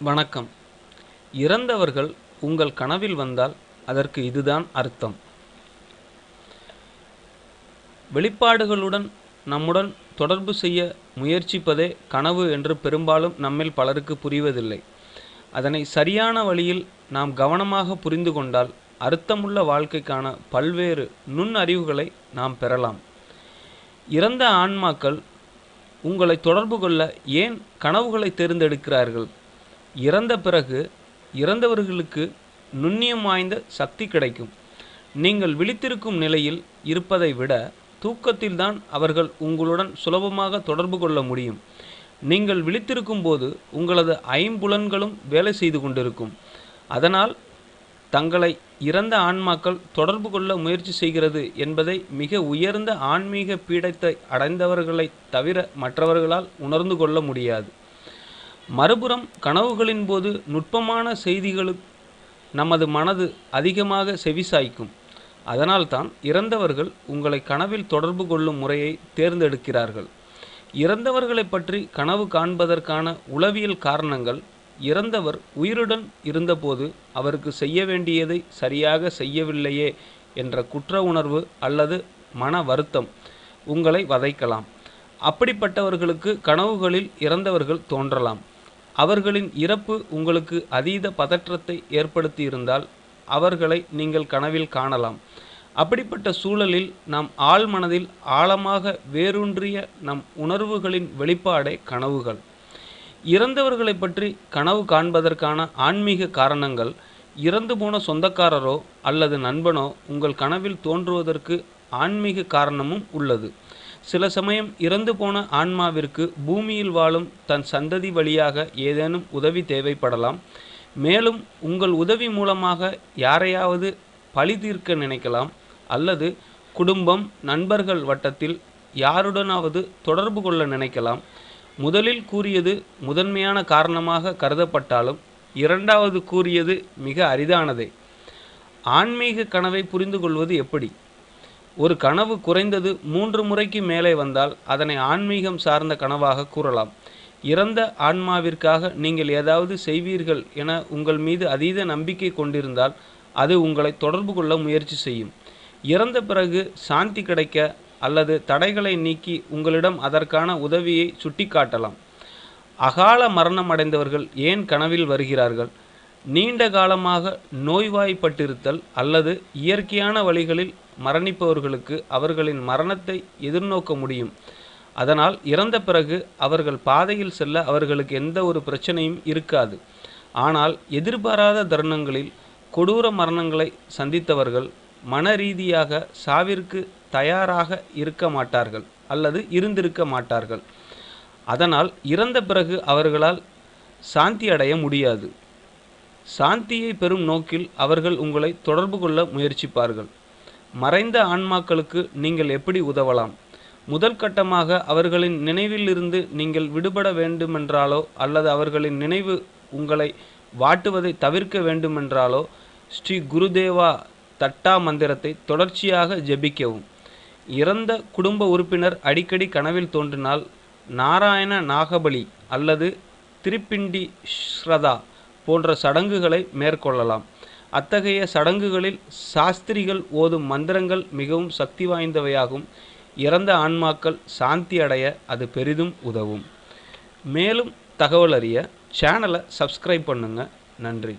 வணக்கம். இறந்தவர்கள் உங்கள் கனவில் வந்தால் அதற்கு இதுதான் அர்த்தம். வெளிப்பாடுகளுடன் நம்முடன் தொடர்பு செய்ய முயற்சிப்பதே கனவு என்று பெரும்பாலும் நம்மில் பலருக்கு புரிவதில்லை. அதனை சரியான வழியில் நாம் கவனமாக புரிந்து கொண்டால் அர்த்தமுள்ள வாழ்க்கைக்கான பல்வேறு நுண்ணறிவுகளை நாம் பெறலாம். இறந்த ஆன்மாக்கள் உங்களை தொடர்பு கொள்ள ஏன் கனவுகளை தேர்ந்தெடுக்கிறார்கள்? இறந்த பிறகு இறந்தவர்களுக்கு நுண்ணியம் வாய்ந்த சக்தி கிடைக்கும். நீங்கள் விழித்திருக்கும் நிலையில் இருப்பதை விட தூக்கத்தில்தான் அவர்கள் உங்களுடன் சுலபமாக தொடர்பு கொள்ள முடியும். நீங்கள் விழித்திருக்கும் போது உங்களது ஐம்புலன்களும் வேலை செய்து கொண்டிருக்கும். அதனால் தங்களை இறந்த ஆன்மாக்கள் தொடர்பு கொள்ள முயற்சி செய்கிறது என்பதை மிக உயர்ந்த ஆன்மீக பீடத்தை அடைந்தவர்களைத் தவிர மற்றவர்களால் உணர்ந்து கொள்ள முடியாது. மறுபுறம் கனவுகளின் போது நுட்பமான செய்திகளுக்கு நமது மனது அதிகமாக செவிசாய்க்கும். அதனால்தான் இறந்தவர்கள் உங்களை கனவில் தொடர்பு கொள்ளும் முறையை தேர்ந்தெடுக்கிறார்கள். இறந்தவர்களை பற்றி கனவு காண்பதற்கான உளவியல் காரணங்கள் இறந்தவர் உயிருடன் இருந்தபோது அவருக்கு செய்ய வேண்டியதை சரியாக செய்யவில்லையே என்ற குற்ற உணர்வு அல்லது மன வருத்தம் உங்களை வதைக்கலாம். அப்படிப்பட்டவர்களுக்கு கனவுகளில் இறந்தவர்கள் தோன்றலாம். அவர்களின் இறப்பு உங்களுக்கு அதீத பதற்றத்தை ஏற்படுத்தியிருந்தால் அவர்களை நீங்கள் கனவில் காணலாம். அப்படிப்பட்ட சூழலில் நாம் ஆழ்மனதில் ஆழமாக வேரூன்றிய நம் உணர்வுகளின் வெளிப்பாடே கனவுகள். இறந்தவர்களை பற்றி கனவு காண்பதற்கான ஆன்மீக காரணங்கள் இறந்து போன சொந்தக்காரரோ அல்லது நண்பனோ உங்கள் கனவில் தோன்றுவதற்கு ஆன்மீக காரணமும் உள்ளது. சில சமயம் இறந்து போன ஆன்மாவிற்கு பூமியில் வாழும் தன் சந்ததி வழியாக ஏதேனும் உதவி தேவைப்படலாம். மேலும் உங்கள் உதவி மூலமாக யாரையாவது பழி தீர்க்க நினைக்கலாம். அல்லது குடும்பம் நண்பர்கள் வட்டத்தில் யாருடனாவது தொடர்பு கொள்ள நினைக்கலாம். முதலில் கூறியது முதன்மையான காரணமாக கருதப்பட்டாலும் இரண்டாவது கூறியது மிக அரிதானதே. ஆன்மீக கனவை புரிந்து கொள்வது எப்படி? ஒரு கனவு குறைந்தது மூன்று முறைக்கு மேலே வந்தால் அதனை ஆன்மீகம் சார்ந்த கனவாக கூறலாம். இறந்த ஆன்மாவிற்காக நீங்கள் ஏதாவது செய்வீர்கள் என உங்கள் மீது அதீத நம்பிக்கை கொண்டிருந்தால் அது உங்களை தொடர்பு கொள்ள முயற்சி செய்யும். இறந்த பிறகு சாந்தி கிடைக்க அல்லது தடைகளை நீக்கி உங்களிடம் அதற்கான உதவியை சுட்டிக்காட்டலாம். அகால மரணம் அடைந்தவர்கள் ஏன் கனவில் வருகிறார்கள்? நீண்ட காலமாக நோய்வாய்ப்பட்டிருத்தல் அல்லது இயற்கையான வழிகளில் மரணிப்பவர்களுக்கு அவர்களின் மரணத்தை எதிர்நோக்க முடியும். அதனால் இறந்த பிறகு அவர்கள் பாதையில் செல்ல அவர்களுக்கு எந்த ஒரு பிரச்சனையும் இருக்காது. ஆனால் எதிர்பாராத தருணங்களில் கொடூர மரணங்களை சந்தித்தவர்கள் மன ரீதியாக சாவிற்கு தயாராக இருக்க மாட்டார்கள் அல்லது இருந்திருக்க மாட்டார்கள். அதனால் இறந்த பிறகு அவர்களால் சாந்தி அடைய முடியாது. சாந்தியை பெறும் நோக்கில் அவர்கள் உங்களை தொடர்பு கொள்ள முயற்சிப்பார்கள். மறைந்த ஆன்மாக்களுக்கு நீங்கள் எப்படி உதவலாம்? முதல் கட்டமாக அவர்களின் நினைவிலிருந்து நீங்கள் விடுபட வேண்டுமென்றாலோ அல்லது அவர்களின் நினைவு உங்களை வாட்டுவதை தவிர்க்க வேண்டுமென்றாலோ ஸ்ரீ குருதேவா தட்டா மந்திரத்தை தொடர்ச்சியாக ஜெபிக்கவும். இறந்த குடும்ப உறுப்பினர் அடிக்கடி கனவில் தோன்றினால் நாராயண நாகபலி அல்லது திருப்பிண்டி ஸ்ரதா போன்ற சடங்குகளை மேற்கொள்ளலாம். அத்தகைய சடங்குகளில் சாஸ்திரிகள் ஓதும் மந்திரங்கள் மிகவும் சக்தி வாய்ந்தவையாகும். இறந்த ஆன்மாக்கள் சாந்தி அடைய அது பெரிதும் உதவும். மேலும் தகவல் அறிய சேனலை சப்ஸ்கிரைப் பண்ணுங்கள் நன்றி.